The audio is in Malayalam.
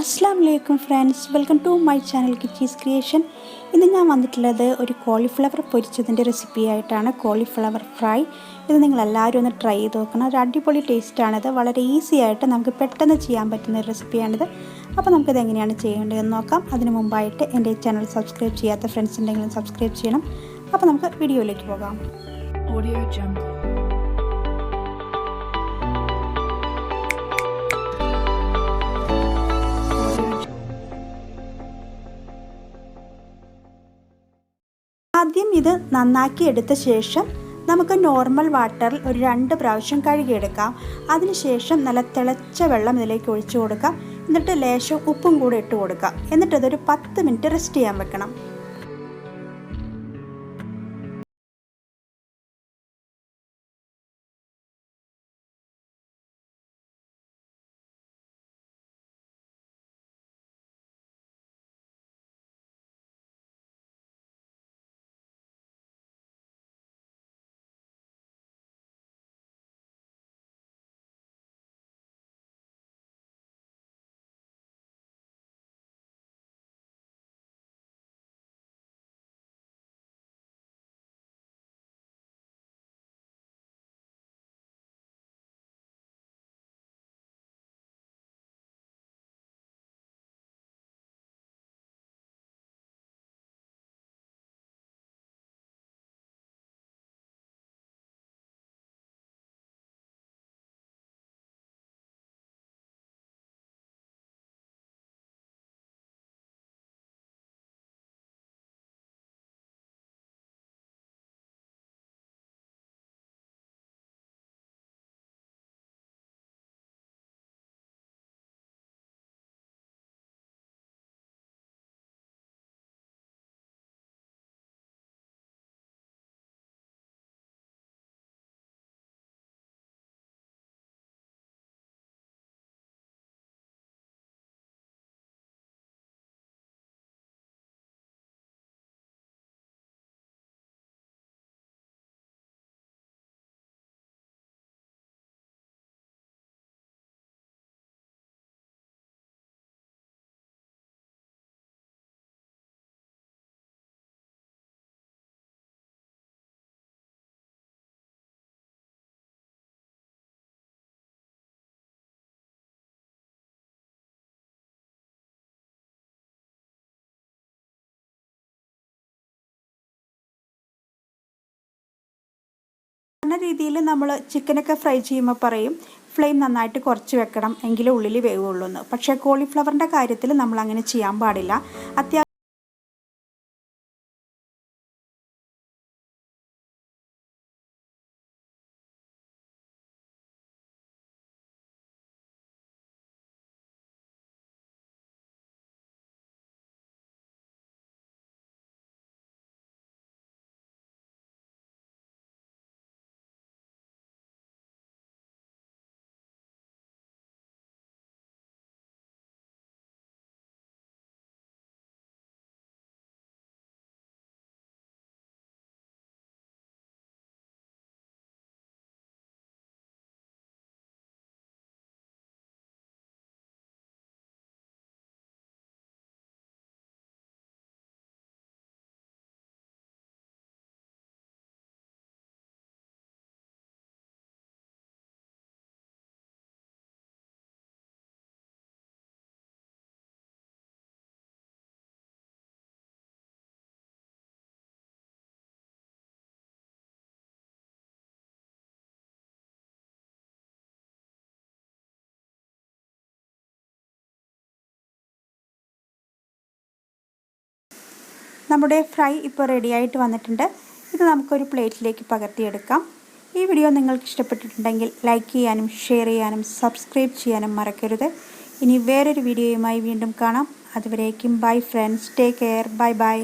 അസ്സാം വലൈക്കും friends. Welcome to my channel കിച്ചീസ് creation. ഇന്ന് ഞാൻ വന്നിട്ടുള്ളത് ഒരു കോളിഫ്ലവർ പൊരിച്ചതിന്റെ റെസിപ്പി ആയിട്ടാണ് കോളിഫ്ലവർ ഫ്രൈ. ഇത് നിങ്ങൾ എല്ലാവരും ഒന്ന് ട്രൈ ചെയ്ത് നോക്കണം. ഒരു അടിപൊളി ടേസ്റ്റാണിത്. വളരെ ഈസി ആയിട്ട് നമുക്ക് പെട്ടെന്ന് ചെയ്യാൻ പറ്റുന്ന ഒരു റെസിപ്പിയാണിത്. അപ്പോൾ നമുക്കിത് എങ്ങനെയാണ് ചെയ്യേണ്ടതെന്ന് നോക്കാം. അതിന് മുമ്പായിട്ട് എന്റെ ചാനൽ സബ്സ്ക്രൈബ് ചെയ്യാത്ത ഫ്രണ്ട്സ് ഉണ്ടെങ്കിലും സബ്സ്ക്രൈബ് ചെയ്യണം. അപ്പോൾ നമുക്ക് വീഡിയോയിലേക്ക് പോകാം. Audio Jungle. ആദ്യം ഇത് നന്നാക്കി എടുത്ത ശേഷം നമുക്ക് നോർമൽ വാട്ടറിൽ ഒരു രണ്ട് പ്രാവശ്യം കഴുകിയെടുക്കാം. അതിനുശേഷം നല്ല തിളച്ച വെള്ളം ഇതിലേക്ക് ഒഴിച്ചു കൊടുക്കാം. എന്നിട്ട് ലേശം ഉപ്പും കൂടി ഇട്ട് കൊടുക്കാം. എന്നിട്ട് ഇതൊരു പത്ത് മിനിറ്റ് റെസ്റ്റ് ചെയ്യാൻ വെക്കണം. രീതിയിൽ നമ്മൾ ചിക്കനൊക്കെ ഫ്രൈ ചെയ്യുമ്പോൾ പറയും ഫ്ലെയിം നന്നായിട്ട് കുറച്ച് വെക്കണം എങ്കിലേ ഉള്ളിൽ വേവുള്ളൂ എന്ന് പക്ഷേ കോളിഫ്ലവറിന്റെ കാര്യത്തിൽ നമ്മൾ അങ്ങനെ ചെയ്യാൻ പാടില്ല. അത്യാവശ്യം നമ്മുടെ ഫ്രൈ ഇപ്പോൾ റെഡിയായിട്ട് വന്നിട്ടുണ്ട്. ഇത് നമുക്കൊരു പ്ലേറ്റിലേക്ക് പകർത്തിയെടുക്കാം. ഈ വീഡിയോ നിങ്ങൾക്ക് ഇഷ്ടപ്പെട്ടിട്ടുണ്ടെങ്കിൽ ലൈക്ക് ചെയ്യാനും ഷെയർ ചെയ്യാനും സബ്സ്ക്രൈബ് ചെയ്യാനും മറക്കരുത്. ഇനി വേറൊരു വീഡിയോയുമായി വീണ്ടും കാണാം. അതുവരേക്കും bye friends take care bye bye